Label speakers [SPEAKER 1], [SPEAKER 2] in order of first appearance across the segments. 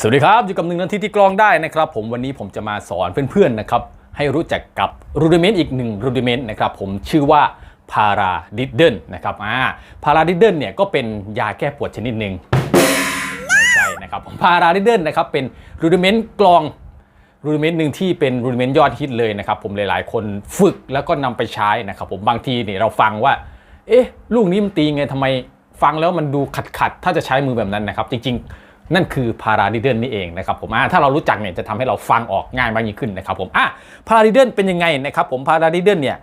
[SPEAKER 1] สวัสดีครับ อยู่กับหนึ่งนาทีที่กลองได้นะครับผมวันนี้ผมจะมาสอนเพื่อนๆนะครับให้รู้จักกับรูดิเมนต์อีกหนึ่งรูดิเมนต์นะครับผมชื่อว่าพาราดิดเดิลนะครับอ่าพาราดิดเดิลเนี่ยก็เป็นยาแก้ปวดชนิดหนึ่งไม่ใช่นะครับผมพาราดิดเดิลนะครับเป็นรูดิเมนต์กลองรูดิเมนต์หนึ่งที่เป็นรูดิเมนต์ยอดฮิตเลยนะครับผมหลายๆ คนฝึกแล้วก็นำไปใช้นะครับผมบางทีเนี่ยเราฟังว่าเอ๊ะลูกนี้มันตีไงทำไมฟังแล้วมันดูขัดขัดๆถ้าจะใช้มือแบบนั้นนะครับจริงๆ นั่นคือพาราดิเดิลนี่เองนะครับผมอ่าถ้าเรารู้จักเนี่ยจะทำให้เราฟังออกง่ายมากยิ่งขึ้นนะครับผมอะพาราดิเดิลเป็นยังไงนะครับผมพาราดิเดิลเนี่ย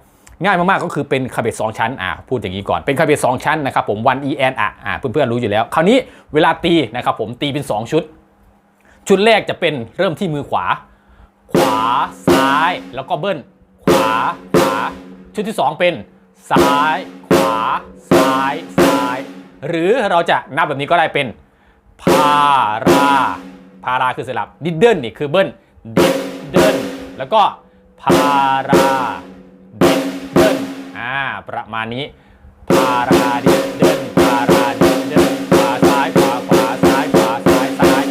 [SPEAKER 1] ง่ายมาก ๆ ก็คือเป็นคาเบตสองชั้นอ่าพูดอย่างนี้ก่อนเป็นคาเบตสองชั้นนะครับผมวัน en อะอ่าเพื่อน ๆ รู้อยู่แล้ว คราวนี้เวลาตีนะครับผมตีเป็น 2 ชุด ชุดแรกจะเป็นเริ่มที่มือขวา ขวาซ้าย แล้วก็เบิ้ลขวาขวา ชุดที่ 2 เป็น ซ้าย ขวา ซ้าย ซ้าย หรือเราจะนับแบบนี้ก็ได้เป็น พาราพาราคือสลับดิดเดิลนี่คือเบิ้ลดิดเดิลแล้วก็พาราดิดเดิลอ่าประมาณนี้พาราดิดเดิลพาราดิดเดิลขวาซ้ายขวาขวาซ้ายขวาซ้ายซ้าย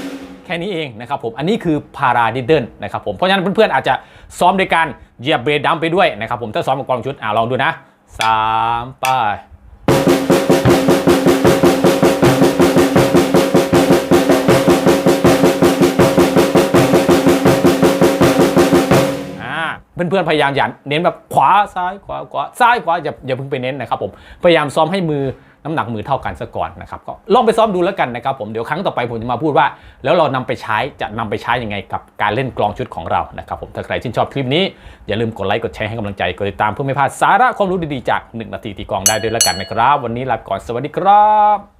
[SPEAKER 1] แค่นี้เองนะครับผมอันนี้คือพาราดิดเดิลนะครับผมเพราะฉะนั้นเพื่อนๆอาจจะซ้อมโดยการเหยียบเบรดดัมไปด้วยนะครับผมถ้าซ้อมกับกองชุดอ่าลองดูนะสามไป เพื่อนๆพยายามอย่าเน้นแบบขวาซ้ายขวาขวาซ้ายขวาอย่าอย่าเพิ่งไปเน้นนะครับผมพยายามซ้อมให้มือน้ำหนักมือเท่ากันซะก่อนนะครับก็ลองไปซ้อมดูแล้วกันนะครับผมเดี๋ยวครั้งต่อไปผมจะมาพูดว่า แล้วเรานำไปใช้จะนำไปใช้ยังไงกับการเล่นกลองชุดของเรานะครับผมถ้าใครชื่นชอบคลิปนี้อย่าลืมกดไลค์กดแชร์ให้กำลังใจกดติดตามเพื่อไม่พลาดสาระความรู้ดีๆจาก 1 นาทีตีกลองได้ด้วยแล้วกันนะครับ วันนี้ลาก่อนสวัสดีครับ